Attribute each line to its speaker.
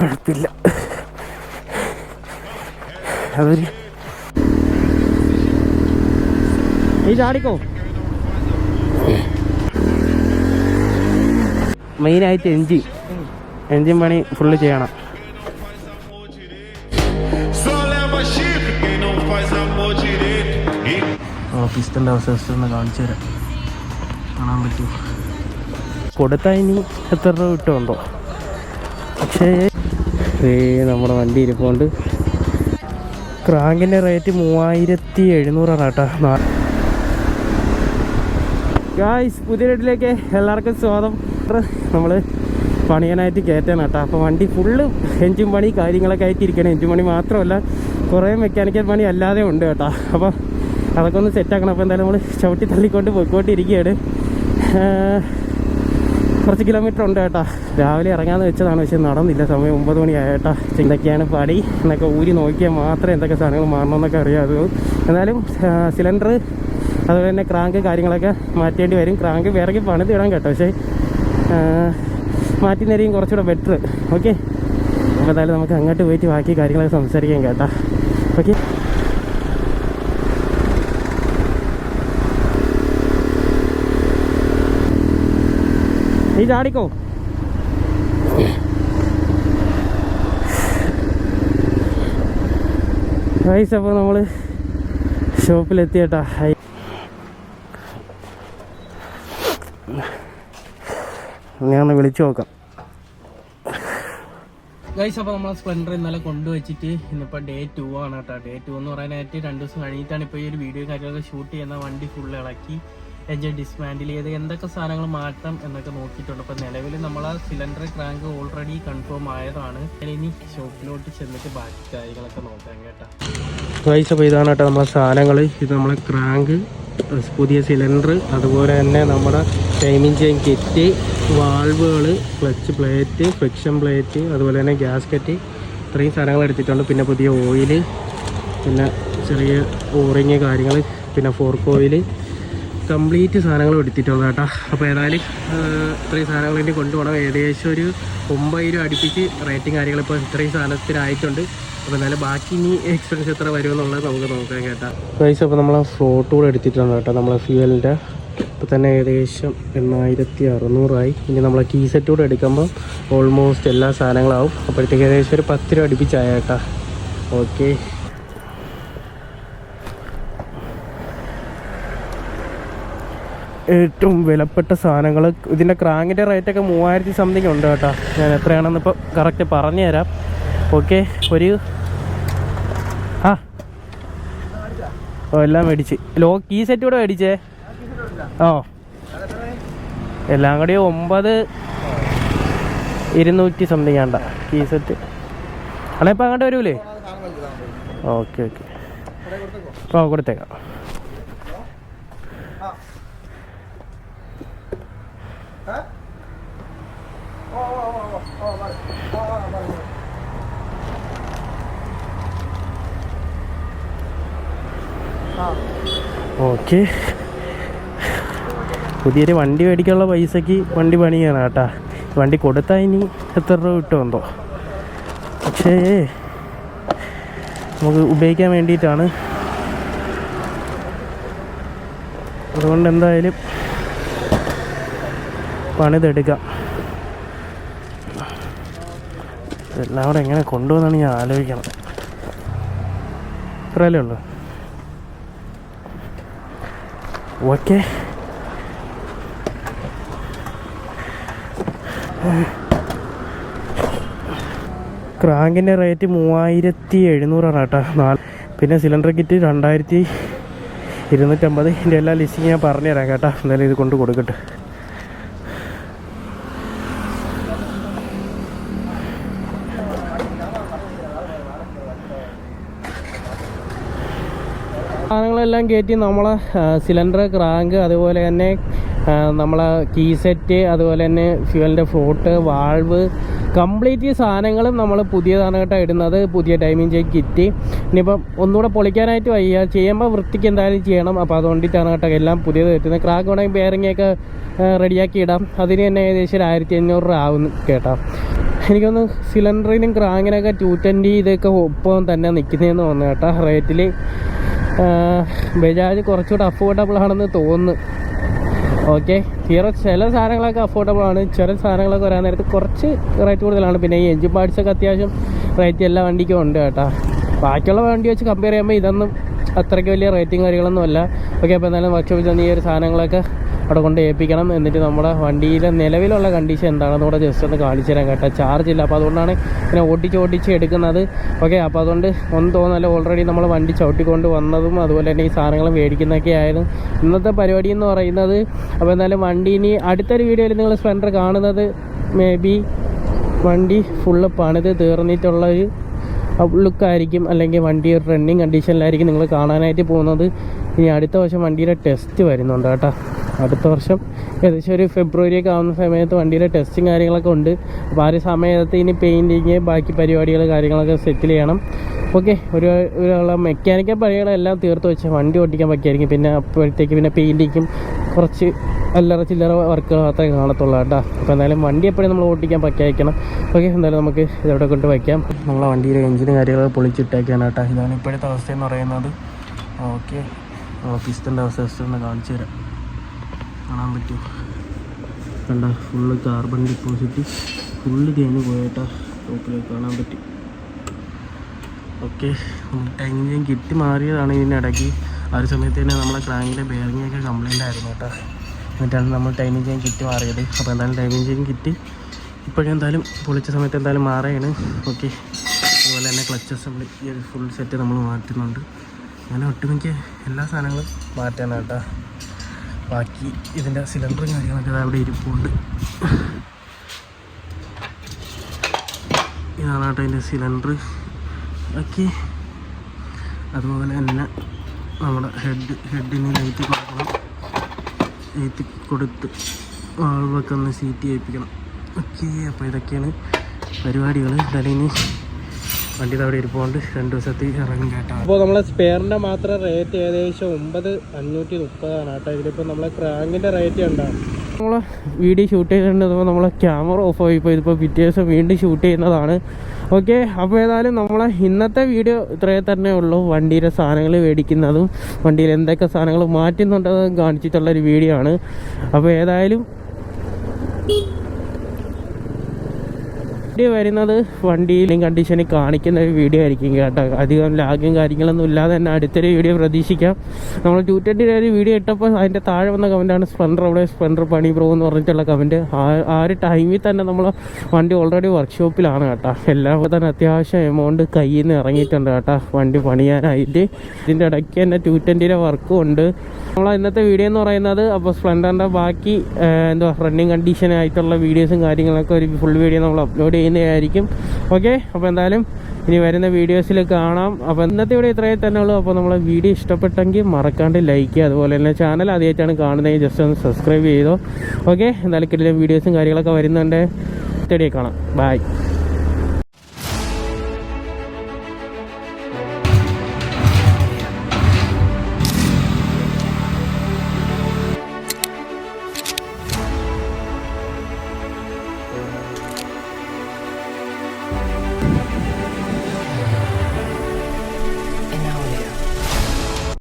Speaker 1: കുഴപ്പമില്ല. അവർ നീ ചാടിക്കോ? മെയിനായിട്ട് എൻജിൻ. എൻജിൻ പണി ഫുള്ള് ചെയ്യണം. ഓഫീസിന്റെ അവസ്ഥ ഒന്ന് കാണിച്ചു തരാം. കാണാൻ പറ്റുമോ? കൊടുത്താൽ ഇനി എത്ര രൂപ കിട്ടുമുണ്ടോ പക്ഷേ ഏ നമ്മുടെ വണ്ടി ഇരിപ്പുണ്ട്. ക്രാങ്കിന്റെ റേറ്റ് മൂവായിരത്തി എഴുന്നൂറാണ് കേട്ടോ ഗായ്സ് പുതിയ വീട്ടിലേക്ക് എല്ലാവർക്കും സ്വാഗതം. നമ്മൾ പണിയാനായിട്ട് കയറ്റാണ് കേട്ടോ. അപ്പോൾ വണ്ടി ഫുള്ള് എൻജിൻ പണി കാര്യങ്ങളൊക്കെ ആയിട്ട് ഇരിക്കണം എൻജിൻ പണി മാത്രമല്ല കുറേ മെക്കാനിക്കൽ പണി അല്ലാതെ ഉണ്ട് കേട്ടോ. അപ്പോൾ അതൊക്കെ ഒന്ന് സെറ്റാക്കണം അപ്പോൾ എന്തായാലും നമ്മൾ ചവിട്ടി തള്ളിക്കൊണ്ട് പോയിക്കൊണ്ടിരിക്കുകയാണ്. ഏഹ്, കുറച്ച് കിലോമീറ്റർ ഉണ്ട് കേട്ടോ. രാവിലെ ഇറങ്ങാമെന്ന് വെച്ചതാണ് പക്ഷെ നടന്നില്ല. സമയം ഒമ്പത് മണിയായ ചിന്തക്കെയാണ് പണി എന്നൊക്കെ ഊരി നോക്കിയാൽ മാത്രമേ എന്തൊക്കെ സാധനങ്ങൾ മാറണമെന്നൊക്കെ അറിയാതെ എന്നാലും സിലിണ്ടർ അതുപോലെ തന്നെ ക്രാങ്ക് കാര്യങ്ങളൊക്കെ മാറ്റേണ്ടി വരും. ക്രാങ്ക് വിറകി പണിത് ഇടാൻ കേട്ടോ. പക്ഷേ ആ, മാറ്റി നേരെയും കുറച്ചുകൂടെ ബെറ്റർ ഓക്കെ അപ്പോൾ എന്തായാലും നമുക്ക് അങ്ങോട്ട് പോയിട്ട് ബാക്കി കാര്യങ്ങളൊക്കെ സംസാരിക്കാം കേട്ടോ. ഓക്കെ നീ ചാടിക്കോ. ഗൈസ് അപ്പോൾ നമ്മൾ ഷോപ്പിലെത്തിയേട്ടാ. ഞാൻ ഒന്ന് വിളിച്ചു നോക്കാം. ഗൈസ് അപ്പോൾ നമ്മൾ സ്പ്ലെൻഡർ ഇന്നലെ കൊണ്ടുവച്ചിട്ട് ഇന്നിപ്പോൾ ഡേ ടു ആണ് കേട്ടോ ഡേ ടു എന്ന് പറയാനായിട്ട് രണ്ട് ദിവസം കഴിഞ്ഞിട്ടാണ് ഇപ്പോൾ ഈ ഒരു വീഡിയോ കാര്യങ്ങളൊക്കെ ഷൂട്ട് ചെയ്യുന്ന വണ്ടി ഫുൾ ഇളക്കി. എൻജിൻ ഡിസ്മാൻഡിൽ ചെയ്ത് എന്തൊക്കെ സാധനങ്ങൾ മാറ്റാം എന്നൊക്കെ നോക്കിയിട്ടുണ്ട്. അപ്പോൾ നിലവിൽ നമ്മൾ ആ സിലിണ്ടർ ക്രാങ്ക് ഓൾറെഡി കൺഫേം ആയതാണ്. ഇനി ഷോപ്പിലോട്ട് ചെന്നിട്ട് ബാക്കി കാര്യങ്ങളൊക്കെ നോക്കാം കേട്ടോ. പൈസ ഇതാണ് കേട്ടോ നമ്മളെ സാധനങ്ങൾ. ഇത് നമ്മളെ ക്രാങ്ക് പുതിയ സിലിണ്ടർ അതുപോലെ തന്നെ നമ്മുടെ ടൈമിംഗ് ചെയിൻ കിറ്റ് വാൾവുകൾ ക്ലച്ച് പ്ലേറ്റ് ഫ്രിക്ഷൻ പ്ലേറ്റ് അതുപോലെ തന്നെ ഗ്യാസ്കറ്റ് ഇത്രയും സാധനങ്ങൾ എടുത്തിട്ടുണ്ട്. പിന്നെ പുതിയ ഓയിൽ പിന്നെ ചെറിയ ഓറിങ് കാര്യങ്ങൾ പിന്നെ ഫോർക്ക് ഓയിൽ കംപ്ലീറ്റ് സാധനങ്ങൾ എടുത്തിട്ടുള്ളൂ കേട്ടോ. അപ്പോൾ ഏതായാലും ഇത്രയും സാധനങ്ങൾ ഇനി കൊണ്ടുപോകണം. ഏകദേശം ഒരു ഒമ്പതിരം അടുപ്പിച്ച് റേറ്റിംഗ് കാര്യങ്ങൾ ഇപ്പോൾ ഇത്രയും സാധനത്തിനായിട്ടുണ്ട്. അപ്പോൾ എന്നാലും ബാക്കി ഇനി എക്സ്പെൻസ് എത്ര വരും എന്നുള്ളത് നമുക്ക് നോക്കാം കേട്ടോ. പ്രൈസ് അപ്പോൾ നമ്മൾ ഫ്ലോട്ട് കൂടെ എടുത്തിട്ടുണ്ട് കേട്ടോ നമ്മളെ ഫ്യൂവലിന്റെ ഇപ്പോൾ തന്നെ ഏകദേശം എണ്ണായിരത്തി അറുന്നൂറായി. ഇനി നമ്മളെ കീ സെറ്റ് കൂടെ എടുക്കുമ്പോൾ ഓൾമോസ്റ്റ് എല്ലാ സാധനങ്ങളാവും. അപ്പോഴത്തേക്ക് ഏകദേശം ഒരു പത്ത് രൂപ അടുപ്പിച്ചായ കേട്ടോ. ഓക്കെ ഏറ്റവും വിലപ്പെട്ട സാധനങ്ങൾ. ഇതിന്റെ ക്രാങ്കിന്റെ റേറ്റൊക്കെ മൂവായിരത്തി സംതിങ് ഉണ്ട് കേട്ടോ. ഞാൻ എത്രയാണെന്ന് ഇപ്പോൾ കറക്റ്റ് പറഞ്ഞു തരാം ഓക്കെ ഒരു ആ. ഓ എല്ലാം മേടിച്ച്. ലോ കീ സെറ്റ് കൂടെ മേടിച്ചേ. ഓ. എല്ലാം കൂടി ഒമ്പത് ഇരുന്നൂറ്റി സംതിങ് ആണ്ട. കീ സെറ്റ് അണേ ഇപ്പം അങ്ങോട്ട് വരൂലേ? ഓക്കെ ഓക്കെ ഓ കൊടുത്തേക്കാം. ഓക്കെ. പുതിയൊരു വണ്ടി മേടിക്കാനുള്ള പൈസക്ക് വണ്ടി പണിയാണ് കേട്ടാ. വണ്ടി കൊടുത്താൽ ഇനി എത്ര രൂപ കിട്ടുമെന്തോ പക്ഷേ നമുക്ക് ഉപയോഗിക്കാൻ വേണ്ടിയിട്ടാണ്. അതുകൊണ്ട് എന്തായാലും പണിതെടുക്കാം. ഇതെല്ലാം കൂടെ എങ്ങനെ കൊണ്ടുപോകുന്നാണ് ഞാൻ ആലോചിക്കണം ഇത്രയല്ലേ ഉള്ളൂ. ഓക്കെ. ക്രാങ്കിന്റെ റേറ്റ് മൂവായിരത്തി എഴുന്നൂറാണ് കേട്ടോ. നാല് പിന്നെ സിലിണ്ടർ കിറ്റ് രണ്ടായിരത്തി ഇരുന്നൂറ്റമ്പത്. ഇതിന്റെ എല്ലാ ലിസ്റ്റിങ് ഞാൻ പറഞ്ഞുതരാം കേട്ടോ. എന്തായാലും ഇത് കൊണ്ട് കൊടുക്കട്ടെ. സാധനങ്ങളെല്ലാം കയറ്റി നമ്മളെ സിലിണ്ടർ ക്രാങ്ക് അതുപോലെ തന്നെ നമ്മളെ കീ സെറ്റ് അതുപോലെ തന്നെ ഫ്യൂവലിന്റെ ഫ്ലോട്ട് വാൾവ് കംപ്ലീറ്റ് സാധനങ്ങളും നമ്മൾ പുതിയ കേട്ടോ ഇടുന്നത്. പുതിയ ടൈമിംഗ് ചെക്ക് കിറ്റ് ഇനിയിപ്പം ഒന്നുകൂടെ പൊളിക്കാനായിട്ട് വയ്യ. ചെയ്യുമ്പോൾ വൃത്തിക്ക് എന്തായാലും ചെയ്യണം. അപ്പോൾ അതുകൊണ്ടിട്ടാണ് കേട്ടോ എല്ലാം പുതിയത് കിട്ടുന്നത്. ക്രാക്ക് വേണമെങ്കിൽ ബെയറിങ്ങൊക്കെ റെഡിയാക്കി ഇടാം. അതിന് തന്നെ ഏകദേശം ഒരു ആയിരത്തി അഞ്ഞൂറ് രൂപ ആവും കേട്ടോ. എനിക്കൊന്ന് സിലിണ്ടറിനും ക്രാങ്ങിനൊക്കെ ടു ട്വന്റി ഇതൊക്കെ ഒപ്പം തന്നെ നിൽക്കുന്നതെന്ന് തോന്നുന്നു കേട്ടോ. റേറ്റിൽ ബജാജ് കുറച്ചുകൂടെ അഫോർഡബിൾ ആണെന്ന് തോന്നുന്നു. ഓക്കെ ഹീറോ ചില സാധനങ്ങളൊക്കെ അഫോർഡബിൾ ആണ്. ചില സാധനങ്ങളൊക്കെ വരാൻ നേരത്ത് കുറച്ച് റേറ്റ് കൂടുതലാണ്. പിന്നെ ഈ എഞ്ചിൻ പാർട്സൊക്കെ അത്യാവശ്യം റേറ്റ് എല്ലാ വണ്ടിക്കും ഉണ്ട് കേട്ടോ. ബാക്കിയുള്ള വണ്ടി വെച്ച് കമ്പയർ ചെയ്യുമ്പോൾ ഇതൊന്നും അത്രയ്ക്ക് വലിയ റേറ്റിംഗ് കാര്യങ്ങളൊന്നും അല്ല. ഓക്കെ അപ്പോൾ എന്തായാലും വർക്ക്ഷോപ്പിൽ ചെന്ന് ഈ ഒരു സാധനങ്ങളൊക്കെ അവിടെ കൊണ്ട് ഏൽപ്പിക്കണം എന്നിട്ട് നമ്മുടെ വണ്ടിയിലെ നിലവിലുള്ള കണ്ടീഷൻ എന്താണെന്ന് കൂടെ ജസ്റ്റ് ഒന്ന് കാണിച്ചു തരാൻ കേട്ടോ. ചാർജ് ഇല്ല. അപ്പോൾ അതുകൊണ്ടാണ് ഇങ്ങനെ ഓടിച്ച് ഓടിച്ച് എടുക്കുന്നത്. ഓക്കെ അപ്പോൾ അതുകൊണ്ട് ഒന്നും തോന്നല്ല ഓൾറെഡി നമ്മൾ വണ്ടി ചവിട്ടിക്കൊണ്ട് വന്നതും അതുപോലെ തന്നെ ഈ സാധനങ്ങൾ മേടിക്കുന്നതൊക്കെ ആയിരുന്നു. ഇന്നത്തെ പരിപാടി എന്ന് പറയുന്നത് അപ്പോൾ എന്തായാലും വണ്ടി ഇനി അടുത്തൊരു വീഡിയോയിൽ നിങ്ങൾ സ്പ്ലെൻഡർ കാണുന്നത് മേ ബി വണ്ടി ഫുള്ള് പണിത് തീർന്നിട്ടുള്ള ഒരു ലുക്കായിരിക്കും അല്ലെങ്കിൽ വണ്ടി റണ്ണിങ് കണ്ടീഷനിലായിരിക്കും നിങ്ങൾ കാണാനായിട്ട് പോകുന്നത്. ഇനി അടുത്ത വർഷം വണ്ടിയുടെ ടെസ്റ്റ് വരുന്നുണ്ട് കേട്ടോ. അടുത്ത വർഷം ഏകദേശം ഒരു ഫെബ്രുവരി ഒക്കെ ആവുന്ന സമയത്ത് വണ്ടിയുടെ ടെസ്റ്റും കാര്യങ്ങളൊക്കെ ഉണ്ട്. അപ്പോൾ ആ ഒരു സമയത്ത് ഇനി പെയിന്റിങ് ബാക്കി പരിപാടികൾ കാര്യങ്ങളൊക്കെ സെറ്റിൽ ചെയ്യണം. ഓക്കെ ഒരു ഒരു മെക്കാനിക്കൽ പണികളെല്ലാം തീർത്ത് വെച്ച് വണ്ടി ഓടിക്കാൻ പറ്റിയായിരിക്കും. പിന്നെ അപ്പോഴത്തേക്ക് പിന്നെ പെയിന്റിങ്ങും കുറച്ച് അല്ലറ ചില്ലറ വർക്കുകൾ മാത്രമേ കാണത്തുള്ളൂ കേട്ടോ. അപ്പോൾ എന്തായാലും വണ്ടി എപ്പോഴും നമ്മൾ ഓടിക്കാൻ പറ്റിയായിരിക്കണം. ഓക്കെ എന്തായാലും നമുക്ക് ഇതവിടെ കൊണ്ട് വയ്ക്കാം നമ്മളെ വണ്ടിയിലെ എഞ്ചിനും കാര്യങ്ങളൊക്കെ പൊളിച്ചിട്ടേക്കാണ് കേട്ടോ. ഇതാണ് ഇപ്പോഴത്തെ അവസ്ഥ എന്ന് പറയുന്നത് ഓക്കെ പിസ്റ്റന്റെ അവസ്ഥ ജസ്റ്റ് ഒന്ന് കാണിച്ചു തരാം. കാണാൻ പറ്റും കണ്ട? ഫുള്ള് കാർബൺ ഡിപ്പോസിറ്റ് ഫുള്ള് തേഞ്ഞ് പോയേട്ടാ ടോപ്പിലേക്ക് കാണാൻ പറ്റും. ഓക്കെ എഞ്ചിൻ കിട്ടി മാറിയതാണ് ഇതിനിടയ്ക്ക്. ആ ഒരു സമയത്ത് തന്നെ നമ്മളെ ക്രാങ്കിലെ ബെയറിങ്ങൊക്കെ കംപ്ലൈന്റ് ആയിരുന്നു കേട്ടോ. എന്നിട്ടാണ് നമ്മൾ ടൈമിങ് ചെയിൻ കിറ്റ് മാറിയത്. അപ്പോൾ എന്തായാലും ടൈമിങ് ചെയിൻ ഇപ്പോഴും എന്തായാലും പൊളിച്ച സമയത്ത് എന്തായാലും മാറുകയാണ്. ഓക്കെ അതുപോലെ തന്നെ ക്ലച്ച് അസംബ്ലി ഈ ഒരു ഫുൾ സെറ്റ് നമ്മൾ മാറ്റുന്നുണ്ട്. അങ്ങനെ ഒട്ടുമിക്ക എല്ലാ സാധനങ്ങളും മാറ്റാനാണ് കേട്ടോ. ബാക്കി ഇതിന്റെ സിലിണ്ടറും കാര്യങ്ങളൊക്കെ അവിടെ ഇരിപ്പുണ്ട്. ഇതാണ് കേട്ടോ അതിന്റെ സിലിണ്ടർ ബാക്കി അതുപോലെ തന്നെ നമ്മുടെ ഹെഡ് ഹെഡിന് ലൈറ്റ് കൊടുക്കണം. ലൈറ്റ് കൊടുത്ത് വാൾവൊക്കെ ഒന്ന് സീറ്റ് ചെയ്യിപ്പിക്കണം ഓക്കെ അപ്പോൾ ഇതൊക്കെയാണ് പരിപാടികൾ തലേന്ന് വണ്ടി അവിടെ ഇരിപ്പോണ്ട്. രണ്ട് ദിവസത്തേക്ക് ഇറങ്ങും കേട്ടോ. അപ്പോൾ നമ്മളെ സ്പെയറിന്റെ മാത്രം റേറ്റ് ഏകദേശം ഒമ്പത് അഞ്ഞൂറ്റി മുപ്പതാണ് കേട്ടോ. ഇതിലിപ്പോൾ നമ്മളെ ക്രാങ്കിന്റെ റേറ്റ് ഉണ്ടാകും നമ്മൾ വീഡിയോ ഷൂട്ട് ചെയ്തിട്ടുണ്ടെങ്കിൽ നമ്മൾ ക്യാമറ ഓഫ് ആയിപ്പോൾ ഇതിപ്പോൾ പിറ്റേ ദിവസം വീണ്ടും ഷൂട്ട് ചെയ്യുന്നതാണ്. ഓക്കെ അപ്പോൾ ഏതായാലും നമ്മളെ ഇന്നത്തെ വീഡിയോ ഇത്രയേ തന്നെ ഉള്ളൂ. വണ്ടിയിലെ സാധനങ്ങൾ മേടിക്കുന്നതും വണ്ടിയിൽ എന്തൊക്കെ സാധനങ്ങൾ മാറ്റുന്നുണ്ടെന്നും കാണിച്ചിട്ടുള്ളൊരു വീഡിയോ ആണ്. അപ്പോൾ ഏതായാലും വീഡിയോ വരുന്നത് വണ്ടിയിലും കണ്ടീഷനിൽ കാണിക്കുന്ന ഒരു വീഡിയോ ആയിരിക്കും കേട്ടോ. അധികം ലാഗും കാര്യങ്ങളൊന്നും ഇല്ലാതെ തന്നെ അടുത്തൊരു വീഡിയോ പ്രതീക്ഷിക്കാം. നമ്മൾ ടു ട്വന്റിയുടെ ഒരു വീഡിയോ ഇട്ടപ്പോൾ അതിന്റെ താഴെ വന്ന കമന്റാണ് സ്പ്ലെൻഡർ അവിടെ സ്പ്ലെൻഡർ പണി പ്രോ എന്ന് പറഞ്ഞിട്ടുള്ള കമന്റ് ആ ഒരു ടൈമിൽ തന്നെ നമ്മൾ വണ്ടി ഓൾറെഡി വർക്ക്ഷോപ്പിലാണ് കേട്ടോ. എല്ലാം തന്നെ അത്യാവശ്യം എമൗണ്ട് കയ്യിൽ നിന്ന് ഇറങ്ങിയിട്ടുണ്ട് കേട്ടോ. വണ്ടി പണിയാനായിട്ട്. ഇതിന്റെ ഇടയ്ക്ക് തന്നെ ടു ട്വന്റിയുടെ വർക്കും ഉണ്ട്. നമ്മൾ ഇന്നത്തെ വീഡിയോ എന്ന് പറയുന്നത് അപ്പോൾ സ്പ്ലെൻഡറിന്റെ ബാക്കി എന്താ റണ്ണിങ് കണ്ടീഷൻ ആയിട്ടുള്ള വീഡിയോസും കാര്യങ്ങളൊക്കെ ഒരു ഫുൾ വീഡിയോ നമ്മൾ അപ്ലോഡ് ചെയ്യുന്നതായിരിക്കും ഓക്കെ അപ്പോൾ എന്തായാലും ഇനി വരുന്ന വീഡിയോസിൽ കാണാം. അപ്പോൾ ഇന്നത്തെ ഇവിടെ ഇത്രയും തന്നെ ഉള്ളൂ അപ്പോൾ നമ്മളെ വീഡിയോ ഇഷ്ടപ്പെട്ടെങ്കിൽ മറക്കാണ്ട് ലൈക്ക് ചെയ്യുക. അതുപോലെ തന്നെ ചാനൽ ആദ്യമായിട്ടാണ് കാണുന്നതെങ്കിൽ ജസ്റ്റ് ഒന്ന് സബ്സ്ക്രൈബ് ചെയ്തോ. ഓക്കെ എന്തായാലും കിട്ടിയ വീഡിയോസും കാര്യങ്ങളൊക്കെ വരുന്നുണ്ട്. തെടിയെ കാണാം. ബൈ